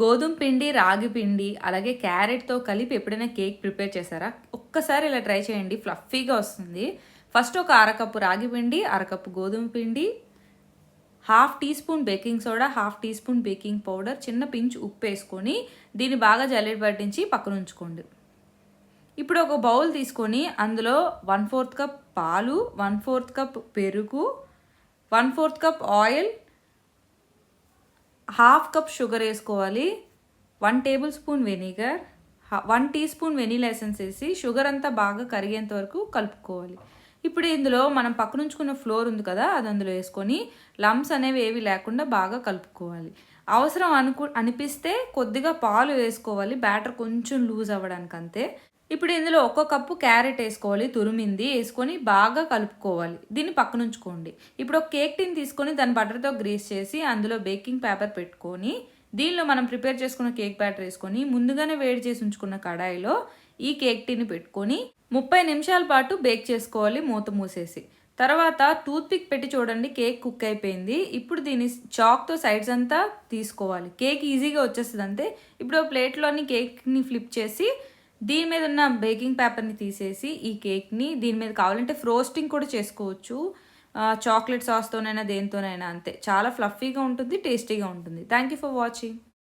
గోధుమ పిండి రాగి పిండి అలాగే క్యారెట్తో కలిపి ఎప్పుడైనా కేక్ ప్రిపేర్ చేశారా? ఒక్కసారి ఇలా ట్రై చేయండి. ఫ్లఫీగా వస్తుంది. ఫస్ట్ ఒక అరకప్పు రాగి పిండి అరకప్పు గోధుమ పిండి half teaspoon baking soda half teaspoon baking powder చిన్న పించ్ ఉప్పు వేసుకొని దీన్ని బాగా జల్లెడ పట్టించి పక్కన ఉంచుకోండి. ఇప్పుడు ఒక బౌల్ తీసుకొని అందులో వన్ ఫోర్త్ కప్ పాలు వన్ ఫోర్త్ కప్ పెరుగు one fourth cup oil half cup sugar వేసుకోవాలి. One tablespoon vinegar one teaspoon vanilla essence వేసి షుగర్ అంతా బాగా కరిగేంత వరకు కలుపుకోవాలి. ఇప్పుడు ఇందులో మనం పక్కనుంచుకున్న ఫ్లోర్ ఉంది కదా అది అందులో వేసుకొని లమ్స్ అనేవి ఏవి లేకుండా బాగా కలుపుకోవాలి. అవసరం అనుకు అనిపిస్తే కొద్దిగా పాలు వేసుకోవాలి. బ్యాటర్ కొంచెం లూజ్ అవ్వడానికి అంతే ఇప్పుడు ఇందులో ఒక కప్పు క్యారెట్ వేసుకోవాలి తురిమింది వేసుకొని బాగా కలుపుకోవాలి. దీన్ని పక్కన ఉంచుకోండి. ఇప్పుడు ఒక కేక్ టిన్ తీసుకొని దాని బటర్తో గ్రీస్ చేసి అందులో బేకింగ్ పేపర్ పెట్టుకొని దీనిలో మనం ప్రిపేర్ చేసుకున్న కేక్ బ్యాటర్ వేసుకొని ముందుగానే వేడి చేసి ఉంచుకున్న కడాయిలో ఈ కేక్ టిన్ పెట్టుకొని ముప్పై నిమిషాల పాటు బేక్ చేసుకోవాలి మూత మూసేసి. తర్వాత టూత్ పిక్ పెట్టి చూడండి కేక్ కుక్ అయిపోయింది. ఇప్పుడు దీన్ని చాక్తో సైడ్స్ అంతా తీసుకోవాలి. కేక్ ఈజీగా వచ్చేస్తుంది అంతే ఇప్పుడు ప్లేట్లోని కేక్ని ఫ్లిప్ చేసి దీని మీద ఉన్న బేకింగ్ పేపర్ని తీసేసి ఈ కేక్ని దీని మీద కావాలంటే ఫ్రోస్టింగ్ కూడా చేసుకోవచ్చు. చాక్లెట్ సాస్తోనైనా దేనితోనైనా అంతే. చాలా ఫ్లఫీగా ఉంటుంది టేస్టీగా ఉంటుంది. Thank you for watching